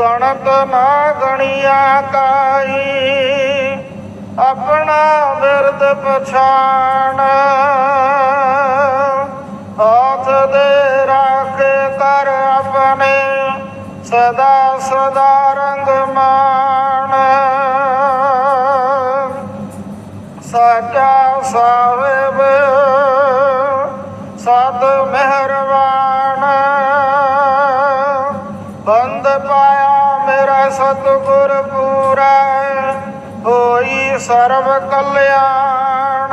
ਗਿਣਤ ਨਾ ਗਣੀਆ ਕਾਈ, ਆਪਣਾ ਬਿਰਦ ਪਛਾਣ। ਹੱਥ ਦੇ ਰਾਖੇ ਕਰ ਆਪਣੇ, ਸਦਾ ਸਦਾ ਰੰਗ ਮਾਣ। ਸਾਚਾ ਸਾਹਿਬ ਬੰਦ ਮੇਰਾ ਸਤਿਗੁਰ ਪੂਰਾ ਹੋਈ ਸਰਬ ਕਲਿਆਣ।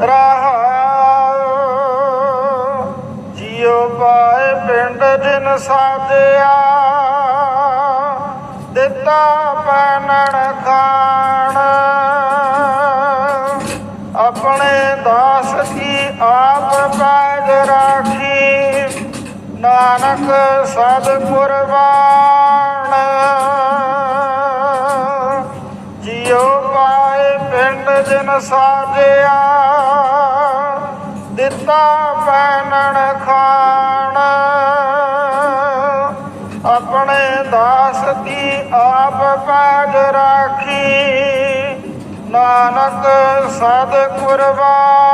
ਰਹਾਉ ਜਿਉ ਪਾਏ ਪਿੰਡ ਜਿਨ ਸਾਧਿਆ, ਦਿੱਤਾ ਪੈਨਣ ਖਾਣ। ਆਪਣੇ ਦਾਸ ਕੀ ਆਪ ਪੈਜ ਨਾਨਕ ਸਦ ਕੁਰਬਾਨ ਜਿਉ ਪਾਏ ਪਿੰਡ ਜਿਨ ਸਾਜਿਆ, ਦਿੱਤਾ ਪੈਨਣ ਖਾਣ। ਆਪਣੇ ਦਾਸ ਦੀ ਆਪ ਪੈਜ ਰਾਖੀ, ਨਾਨਕ ਸਦ ਕੁਰਬਾਨ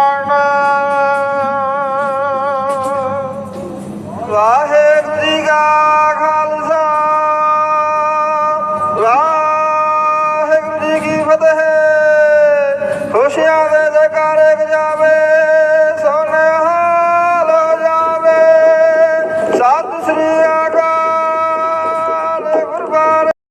ਵਾਹਿਗੁਰੂ ਜੀ ਕਾ ਖਾਲਸਾ। ਵਾਹਿਗੁਰੂ ਜੀ ਕੀ ਫਤਿਹ। ਖੁਸ਼ੀਆਂ ਦੇ ਜਕਾਰੇ ਗਜਾਵੇ ਸੋਨੇ ਹਾਲ ਹੋ ਜਾਵੇ। ਸਤਿ ਸ੍ਰੀ ਅਕਾਲ